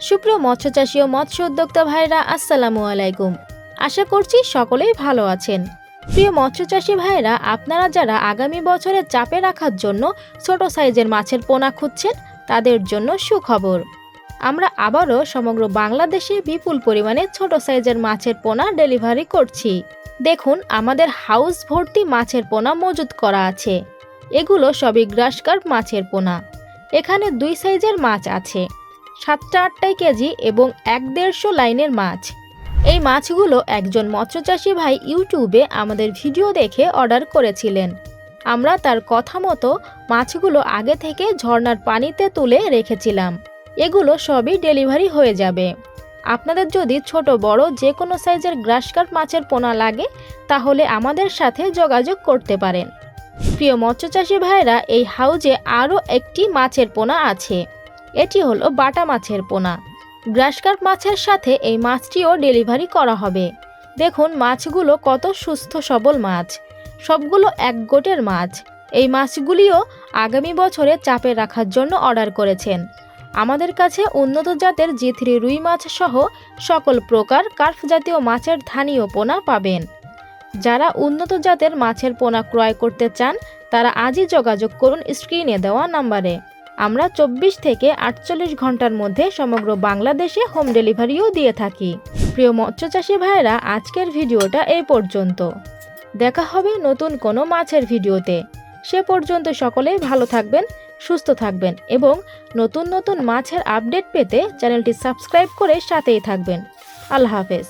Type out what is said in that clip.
সুপ্রিয় মৎস্যচাষী ও মৎস্য উদ্যোক্তা ভাইরা আসসালামু আলাইকুম। আশা করছি সকলেই ভালো আছেন। প্রিয় মৎস্যচাষী ভাইরা আপনারা যারা আগামী বছরে চাপে রাখার জন্য ছোট সাইজের মাছের পোনা খুঁজছেন, তাদের জন্য সুখবর। আমরা আবারও সমগ্র বাংলাদেশে বিপুল পরিমাণে ছোট সাইজের মাছের পোনা ডেলিভারি করছি। দেখুন, আমাদের হাউস ভর্তি মাছের পোনা মজুত করা আছে। এগুলো সবই গ্রাসকার্প মাছের পোনা। এখানে দুই সাইজের মাছ আছে। সাতটা আটটাই কেজি এবং এক দেড়শো লাইনের মাছ। এই মাছগুলো একজন মৎস্যচাষী ভাই ইউটিউবে আমাদের ভিডিও দেখে অর্ডার করেছিলেন। আমরা তার কথা মতো মাছগুলো আগে থেকে ঝর্নার পানিতে তুলে রেখেছিলাম। এগুলো সবই ডেলিভারি হয়ে যাবে। আপনাদের যদি ছোট, বড় যে কোনো সাইজের গ্রাসকার্প মাছের পোনা লাগে, তাহলে আমাদের সাথে যোগাযোগ করতে পারেন। প্রিয় মৎস্যচাষী ভাইরা, এই হাউজে আরও একটি মাছের পোনা আছে। এটি হলো বাটা মাছের পোনা। গ্রাসকার্প মাছের সাথে এই মাছটিও ডেলিভারি করা হবে। দেখুন মাছগুলো কত সুস্থ সবল মাছ। সবগুলো এক গোটের মাছ। এই মাছগুলিও আগামী বছরে চাপে রাখার জন্য অর্ডার করেছেন। আমাদের কাছে উন্নত জাতের জি থ্রি রুই মাছ সহ সকল প্রকার কার্ফ জাতীয় মাছের ধানীয় পোনা পাবেন। যারা উন্নত জাতের মাছের পোনা ক্রয় করতে চান, তারা আজই যোগাযোগ করুন স্ক্রিনে দেওয়া নাম্বারে। আমরা চব্বিশ থেকে আটচল্লিশ ঘণ্টার মধ্যে সমগ্র বাংলাদেশে হোম ডেলিভারিও দিয়ে থাকি। প্রিয় মৎস্য মৎস্যচাষী ভাইয়েরা, আজকের ভিডিওটা এই পর্যন্ত। দেখা হবে নতুন কোনো মাছের ভিডিওতে। সে পর্যন্ত সকলেই ভালো থাকবেন, সুস্থ থাকবেন এবং নতুন নতুন মাছের আপডেট পেতে চ্যানেলটি সাবস্ক্রাইব করে সাথেই থাকবেন। আল্লাহ হাফেজ।